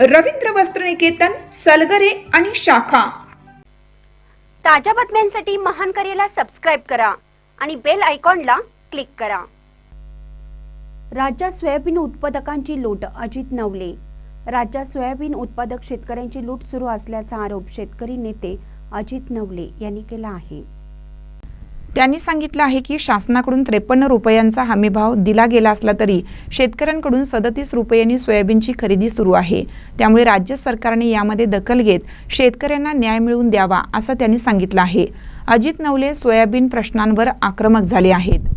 रवींद्र वस्त्रनिकेतन सलगरे आणि शाखा. ताज्या बातम्यांसाठी महान करेला सबस्क्राईब करा आणि बेल आयकॉनला क्लिक करा. राज्यात सोयाबीन उत्पादकांची लूट अजित नवले. राज्यात सोयाबीन उत्पादक शेतकऱ्यांची लूट सुरू असल्याचा आरोप शेतकरी नेते अजित नवले यांनी केला आहे. त्यांनी सांगितलं आहे की शासनाकडून त्रेपन्न रुपयांचा हमीभाव दिला गेला असला तरी शेतकऱ्यांकडून सदतीस रुपयांनी सोयाबीनची खरेदी सुरू आहे. त्यामुळे राज्य सरकारने यामध्ये दखल घेत शेतकऱ्यांना न्याय मिळवून द्यावा असं त्यांनी सांगितलं आहे. अजित नवले सोयाबीन प्रश्नांवर आक्रमक झाले आहेत.